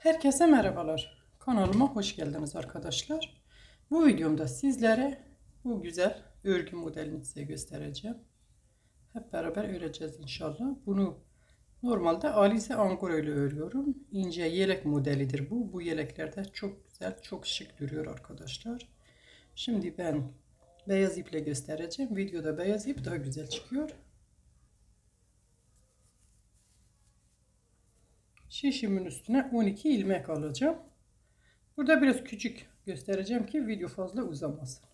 Herkese merhabalar. Kanalıma hoş geldiniz arkadaşlar. Bu videomda sizlere bu güzel örgü modelini size göstereceğim. Hep beraber öreceğiz inşallah. Bunu normalde Alize Angora ile örüyorum. İnce yelek modelidir bu. Bu yeleklerde çok güzel, çok şık duruyor arkadaşlar. Şimdi ben beyaz iple göstereceğim. Videoda beyaz ip daha güzel çıkıyor. Şişimin üstüne 12 ilmek alacağım. Burada biraz küçük göstereceğim ki video fazla uzamasın.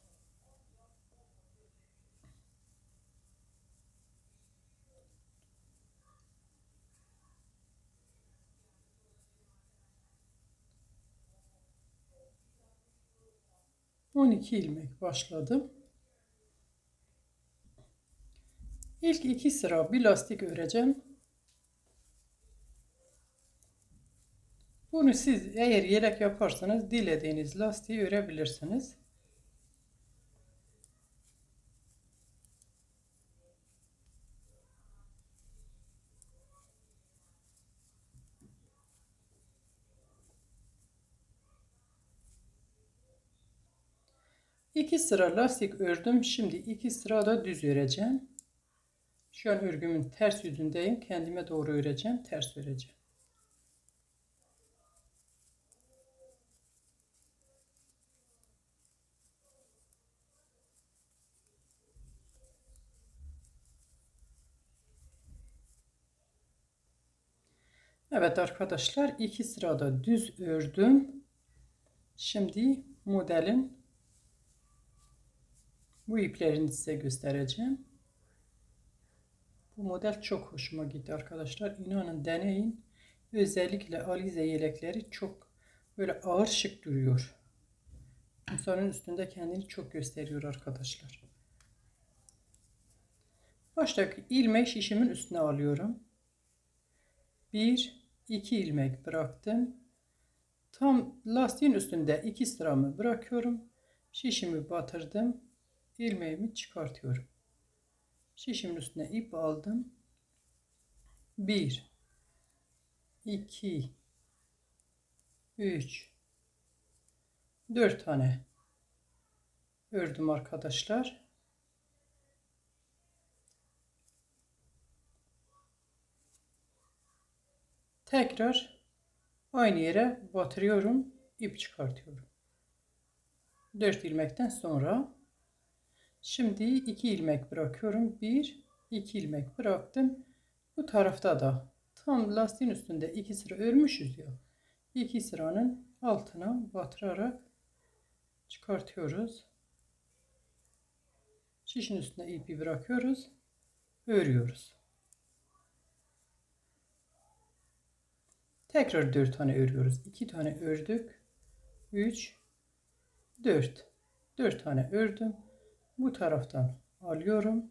On iki ilmek başladım. İlk iki sıra bir lastik öreceğim. Bunu siz eğer yelek yaparsanız dilediğiniz lastiği örebilirsiniz. İki sıra lastik ördüm. Şimdi iki sıra da düz öreceğim. Şu an örgümün ters yüzündeyim. Kendime doğru öreceğim. Ters öreceğim. Evet arkadaşlar iki sırada düz ördüm. Şimdi modelin bu iplerini size göstereceğim. Bu model çok hoşuma gitti arkadaşlar. İnanın deneyin. Özellikle alize yelekleri çok böyle ağır şık duruyor. İnsanın üstünde kendini çok gösteriyor arkadaşlar. Baştaki ilmek şişimin üstüne alıyorum. 1 2 ilmek bıraktım. Tam lastiğin üstünde 2 sıramı bırakıyorum. Şişimi batırdım. ilmeğimi çıkartıyorum. Şişimin üstüne ip aldım. 1 2 3 4 tane ördüm arkadaşlar. Tekrar aynı yere batırıyorum. ip çıkartıyorum. 4 ilmekten sonra şimdi 2 ilmek bırakıyorum. 1 2 ilmek bıraktım. Bu tarafta da tam lastiğin üstünde 2 sıra örmüşüz ya. 2 sıranın altına batırarak çıkartıyoruz. Şişin üstüne ipi bırakıyoruz. Örüyoruz. Tekrar 4 tane örüyoruz. 2 tane ördük. 3 4 4 tane ördüm. Bu taraftan alıyorum.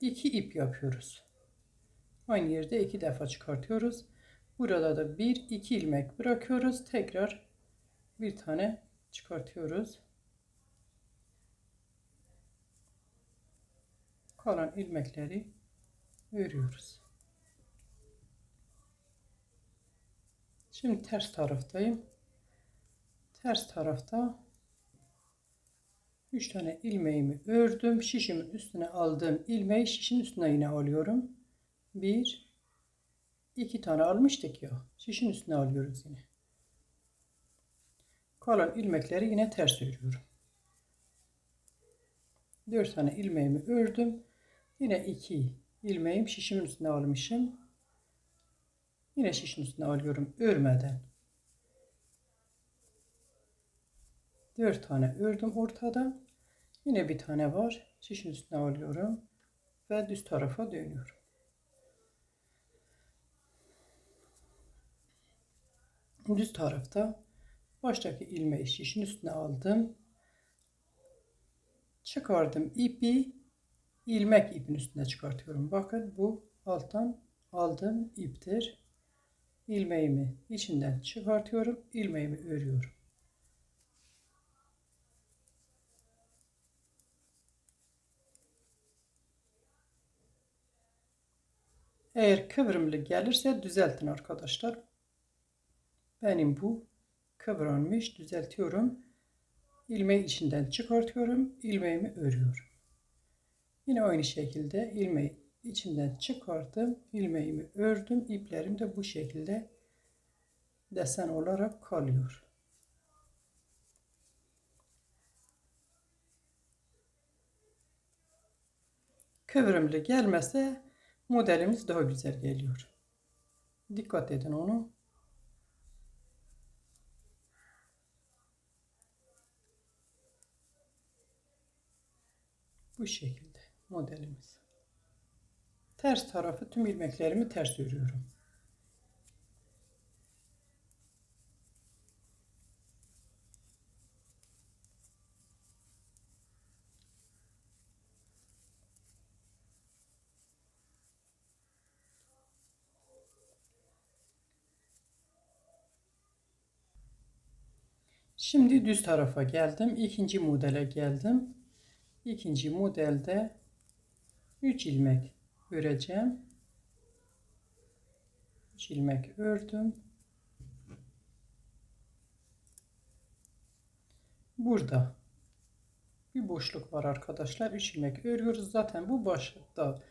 2 ip yapıyoruz. Aynı yerde 2 defa çıkartıyoruz. Burada da 1 2 ilmek bırakıyoruz. Tekrar bir tane çıkartıyoruz. Kalan ilmekleri örüyoruz. Şimdi ters taraftayım. Ters tarafta 3 tane ilmeğimi ördüm. Şişimin üstüne aldığım ilmeği şişin üstüne yine alıyorum. 1 2 tane almıştık ya. Şişin üstüne alıyoruz yine. Kalan ilmekleri yine ters örüyorum. 4 tane ilmeğimi ördüm. Yine 2 ilmeğim şişimin üstüne almışım. Yine şişin üstüne alıyorum örmeden. 4 tane ördüm ortada. Yine bir tane var. Şişin üstüne alıyorum ve düz tarafa dönüyorum. Düz tarafta baştaki ilmeği şişin üstüne aldım. Çıkardım ipi ilmek ipin üstüne çıkartıyorum. Bakın bu alttan aldığım iptir ilmeğimi içinden çıkartıyorum. ilmeğimi örüyorum. Eğer kıvrımlı gelirse düzeltin arkadaşlar. Benim bu kıvranmış. Düzeltiyorum. İlmeği içinden çıkartıyorum. ilmeğimi örüyorum. Yine aynı şekilde ilmeği içinden çıkarttım. ilmeğimi ördüm. İplerim de bu şekilde desen olarak kalıyor. Kıvrımlı gelmese modelimiz daha güzel geliyor. Dikkat edin onu. Bu şekilde modelimiz. Ters tarafı tüm ilmeklerimi ters örüyorum. Şimdi düz tarafa geldim. İkinci modele geldim. İkinci modelde 3 ilmek öreceğim. 3 ilmek ördüm. Burada bir boşluk var arkadaşlar. 3 ilmek örüyoruz. Zaten bu başlıkta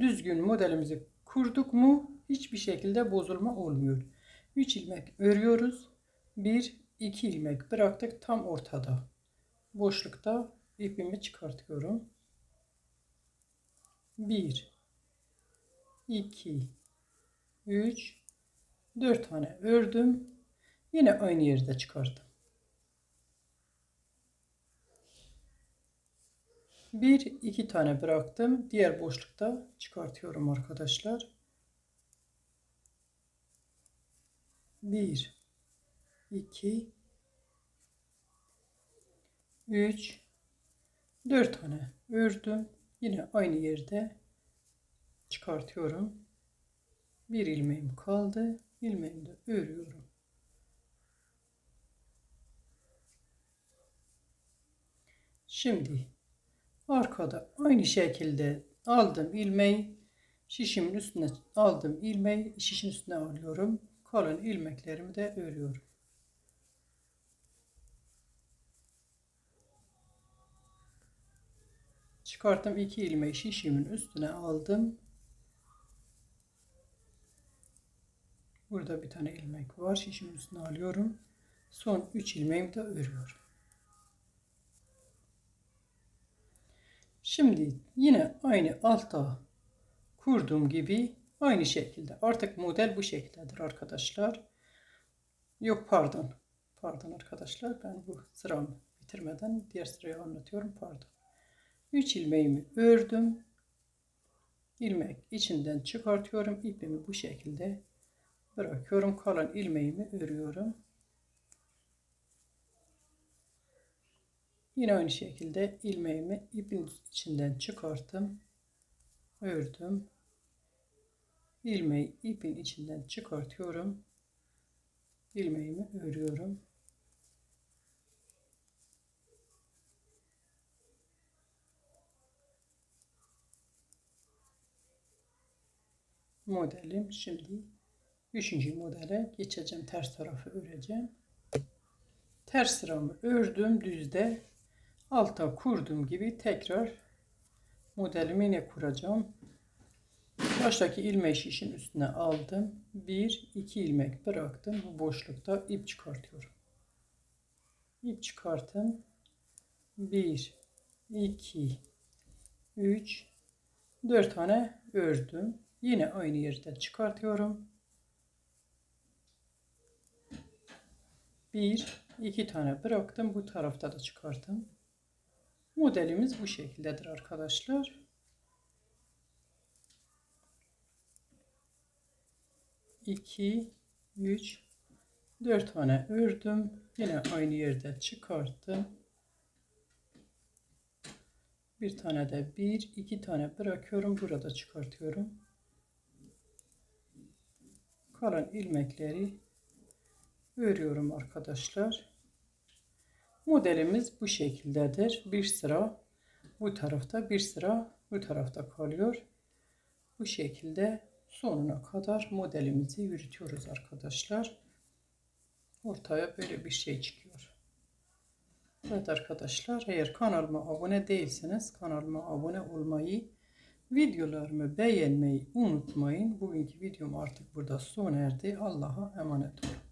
düzgün modelimizi kurduk mu hiçbir şekilde bozulma olmuyor. 3 ilmek örüyoruz. 1 2 ilmek bıraktık tam ortada. Boşlukta ipimi çıkartıyorum. 1 2 3 4 tane ördüm. Yine aynı yerde çıkardım. Bir iki tane bıraktım. Diğer boşlukta çıkartıyorum arkadaşlar. Bir 2 3 4 tane ördüm. Yine aynı yerde çıkartıyorum. Bir ilmeğim kaldı. İlmeğimi de örüyorum. Şimdi arkada aynı şekilde aldım ilmeği şişimin üstüne aldım ilmeği şişin üstüne alıyorum. Kalan ilmeklerimi de örüyorum. Çıkarttım iki ilmeği şişimin üstüne aldım. Burada bir tane ilmek var. Şişimin üstüne alıyorum. Son 3 ilmeğimi de örüyorum. Şimdi yine aynı altta kurduğum gibi aynı şekilde. Artık model bu şekildedir arkadaşlar. Yok pardon. Pardon arkadaşlar. Ben bu sıramı bitirmeden diğer sırayı anlatıyorum. Pardon. 3 ilmeğimi ördüm. ilmek içinden çıkartıyorum. ipimi bu şekilde bırakıyorum. Kalan ilmeğimi örüyorum. Yine aynı şekilde ilmeğimi ipin içinden çıkarttım. Ördüm. ilmeği ipin içinden çıkartıyorum. ilmeğimi örüyorum. modelim. Şimdi üçüncü modele geçeceğim. Ters tarafı öreceğim. Ters sıramı ördüm düzde. Alta kurduğum gibi tekrar modelimi yine kuracağım. Baştaki ilmek şişin üstüne aldım. Bir, iki ilmek bıraktım. Bu boşlukta ip çıkartıyorum. İp çıkartın. Bir, iki, üç, dört tane ördüm. Yine aynı yerden çıkartıyorum. Bir, iki tane bıraktım. Bu tarafta da çıkarttım. Modelimiz bu şekildedir arkadaşlar. İki, üç, dört tane ördüm. Yine aynı yerde çıkarttım. Bir tane de bir, iki tane bırakıyorum. Burada çıkartıyorum kalan ilmekleri örüyorum arkadaşlar. Modelimiz bu şekildedir. Bir sıra bu tarafta bir sıra bu tarafta kalıyor. Bu şekilde sonuna kadar modelimizi yürütüyoruz arkadaşlar. Ortaya böyle bir şey çıkıyor. Evet arkadaşlar eğer kanalıma abone değilseniz kanalıma abone olmayı, videolarımı beğenmeyi unutmayın. Bugünkü videom artık burada sona erdi. Allah'a emanet olun.